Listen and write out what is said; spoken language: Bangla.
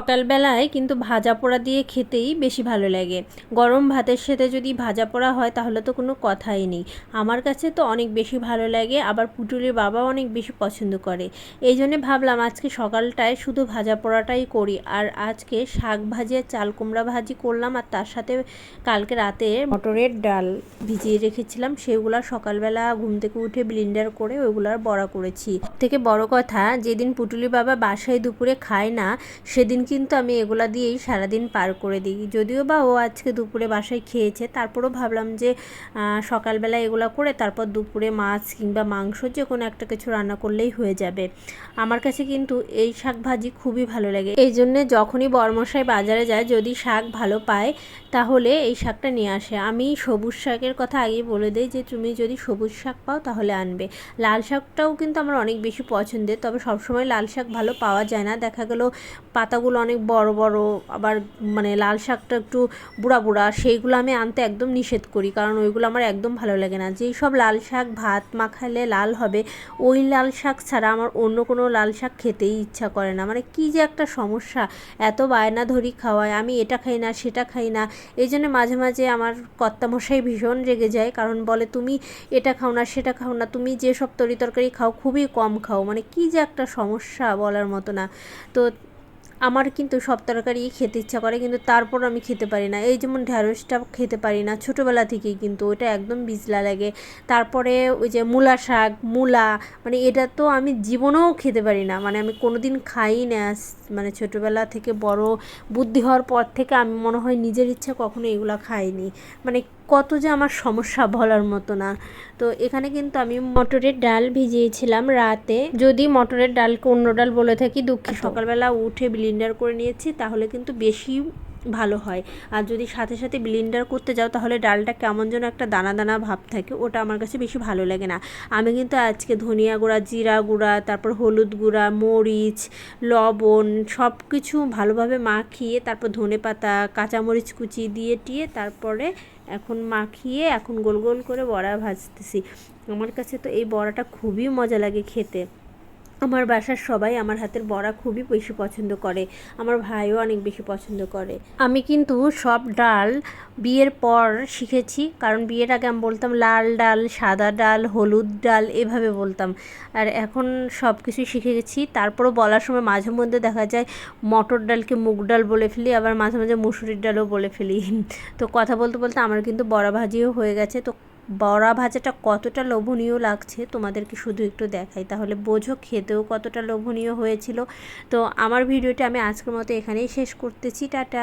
সকালবেলায় কিন্তু ভাজা পোড়া দিয়ে খেতেই বেশি ভালো লাগে। গরম ভাতের সাথে যদি ভাজা পোড়া হয় তাহলে তো কোনো কথাই নেই। আমার কাছে তো অনেক বেশি ভালো লাগে, আবার পুটুলির বাবাও অনেক বেশি পছন্দ করে। এই জন্যে ভাবলাম আজকে সকালটায় শুধু ভাজা পোড়াটাই করি, আর আজকে শাক ভাজি আর চাল কুমড়া ভাজি করলাম, আর তার সাথে কালকে রাতে মটরের ডাল ভিজিয়ে রেখেছিলাম, সেগুলো সকালবেলা ঘুম থেকে উঠে ব্লিন্ডার করে ওইগুলার বড়া করেছি। থেকে বড় কথা, যেদিন পুটুলি বাবা বাসায় দুপুরে খায় না, সেদিন কিন্তু আমি এগুলা দিয়েই সারাদিন পার করে দিই। যদিও বা ও আজকে দুপুরে বাসায় খেয়েছে, তারপরও ভাবলাম যে সকালবেলা এগুলা করে তারপর দুপুরে মাছ কিংবা মাংস যে কোনো একটা কিছু রান্না করলেই হয়ে যাবে। আমার কাছে কিন্তু এই শাক ভাজি খুবই ভালো লাগে। এই জন্যে যখনই বরমশাই বাজারে যায়, যদি শাক ভালো পায়, তাহলে এই শাকটা নিয়ে আসে। আমি সবুজ শাকের কথা আগেই বলে দিই যে, তুমি যদি সবুজ শাক পাও তাহলে আনবে। লাল শাকটাও কিন্তু আমার অনেক বেশি পছন্দের, তবে সবসময় লাল শাক ভালো পাওয়া যায় না। দেখা গেল পাতাগুলো অনেক বড় বড়, আবার মানে লাল শাকটা একটু বুড়া বুড়া, সেইগুলো আমি আনতে একদম নিষেধ করি। কারণ ওইগুলো আমার একদম ভালো লাগে না। যেই সব লাল শাক ভাত মাখালে লাল হবে, ওই লাল শাক ছাড়া আমার অন্য কোনো লাল শাক খেতেই ইচ্ছা করে না। মানে কী যে একটা সমস্যা, এত বায়না ধরি খাওয়ায়, আমি এটা খাই না, সেটা খাই না। এই জন্য মাঝে মাঝে আমার কর্তামশাই ভীষণ রেগে যায়। কারণ বলে, তুমি এটা খাও না, সেটা খাও না, তুমি যেসব তরি তরকারি খাও, খুবই কম খাও। মানে কী যে একটা সমস্যা বলার মতো না। তো আমার কিন্তু সব তরকারি খেতে ইচ্ছা করে, কিন্তু তারপর আমি খেতে পারি না। এই যেমন ঢ্যাঁড়সটা খেতে পারি না, ছোটোবেলা থেকেই কিন্তু ওটা একদম বিজলা লাগে। তারপরে ওই যে মূলা শাক, মূলা মানে এটা তো আমি জীবনেও খেতে পারি না। মানে আমি কোনো দিন খাই না। মানে ছোটোবেলা থেকে বড় বুদ্ধি হওয়ার পর থেকে আমি মনে হয় নিজের ইচ্ছা কখনো এগুলো খাইনি। মানে কত যে আমার সমস্যা বলার মতো না। তো এখানে কিন্তু আমি মটরের ডাল ভিজিয়েছিলাম রাতে। যদি মটরের ডালকে অন্য ডাল বলে থাকি দুঃখে সকালবেলা উঠে ব্লিন্ডার করে নিয়েছি, তাহলে কিন্তু বেশি ভালো হয়। আর যদি সাথে সাথে ব্লিন্ডার করতে যাও, তাহলে ডালটা কেমন যেন একটা দানা দানা ভাব থাকে, ওটা আমার কাছে বেশি ভালো লাগে না। আমি কিন্তু আজকে ধনিয়া গুঁড়া, জিরা গুঁড়া, তারপর হলুদ গুঁড়া, মরিচ, লবণ সব কিছু ভালোভাবে মাখিয়ে, তারপর ধনে পাতা কাঁচামরিচ কুচি দিয়ে টিয়ে, তারপরে এখন মাখিয়ে, এখন গোল গোল করে বড়া ভাজতেছি। আমার কাছে তো এই বড়াটা খুবই মজা লাগে খেতে। আমার বাসার সবাই আমার হাতের বড়া খুবই বেশি পছন্দ করে। আমার ভাইও অনেক বেশি পছন্দ করে। আমি কিন্তু সব ডাল বিয়ের পর শিখেছি, কারণ বিয়ের আগে আমি বলতাম লাল ডাল, সাদা ডাল, হলুদ ডাল, এভাবে বলতাম। আর এখন সব কিছু শিখে গেছি। তারপরও বলার সময় মাঝে মধ্যে দেখা যায় মটর ডালকে মুগ ডাল বলে ফেলি, আবার মাঝে মাঝে মুসুরির ডালও বলে ফেলি। তো কথা বলতে বলতে আমার কিন্তু বড়া ভাজিও হয়ে গেছে। তো বড়া ভাজাটা কতটা লোভনীয় লাগছে তোমাদেরকে শুধু একটু দেখাই। তাহলে বোঝো খেতেও কতটা লোভনীয় হয়েছিল। তো আমার ভিডিওটা আমি আজকের মতো এখানেই শেষ করতেছি। টাটা।